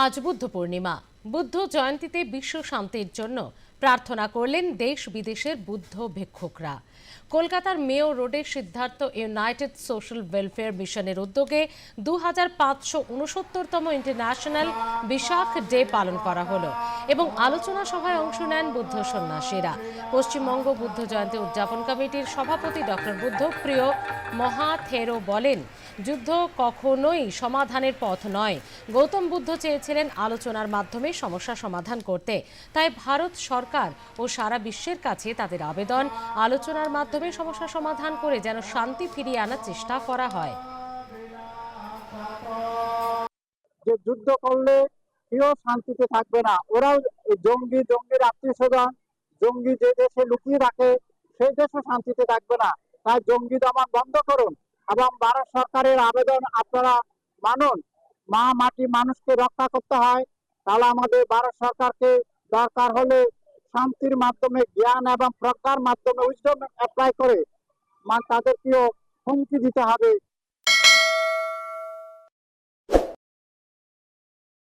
আজ বুদ্ধ পূর্ণিমা। বুদ্ধ জয়ন্তীতে বিশ্ব শান্তির জন্য প্রার্থনা করলেন দেশ বিদেশের বুদ্ধ ভিক্ষুকরা। কলকাতার মেয়ো রোডে সিদ্ধার্থ ইউনাইটেড সোশ্যাল ওয়েলফেয়ার মিশনের উদ্যোগে দু উনসত্তরতম ইন্টারন্যাশনাল বিশাখ ডে পালন করা হলো এবং আলোচনা সভায় অংশ নেন বুদ্ধ সন্ন্যাসীরা। পশ্চিমবঙ্গ বুদ্ধ জয়ন্তী উদযাপন কমিটির সভাপতি ডক্টর বুদ্ধপ্রিয় মহাথেরো বলেন যুদ্ধ কখনোই সমাধানের পথ নয়। গৌতম বুদ্ধ চেয়েছিলেন আলোচনার মাধ্যমে সমস্যা সমাধান করতে। তাই ভারত সরকার ও সারা বিশ্বের কাছে তাদের আবেদন, আলোচনার মাধ্যমে সমস্যা সমাধান করে যেন শান্তি ফিরিয়ে আনার চেষ্টা করা হয়। যে যুদ্ধ করলে কেউ শান্তিতে থাকবে না। ওরাও জঙ্গি, জঙ্গির আত্মীয় জঙ্গি যে দেশে লুকিয়ে রাখে সেই দেশও শান্তিতে থাকবে না। তাই জঙ্গি দমন বন্ধ করুন। এবং ভারত সরকারের আবেদন আপনারা মানুন। মা মাটি মানুষকে রক্ষা করতে হয়, তাহলে আমাদের ভারত সরকারকে দরকার হলে শান্তির মাধ্যমে, জ্ঞান এবং প্রজ্ঞার মাধ্যমে উইজডম অ্যাপ্লাই করে, মা তাদেরকেও হুমকি দিতে হবে।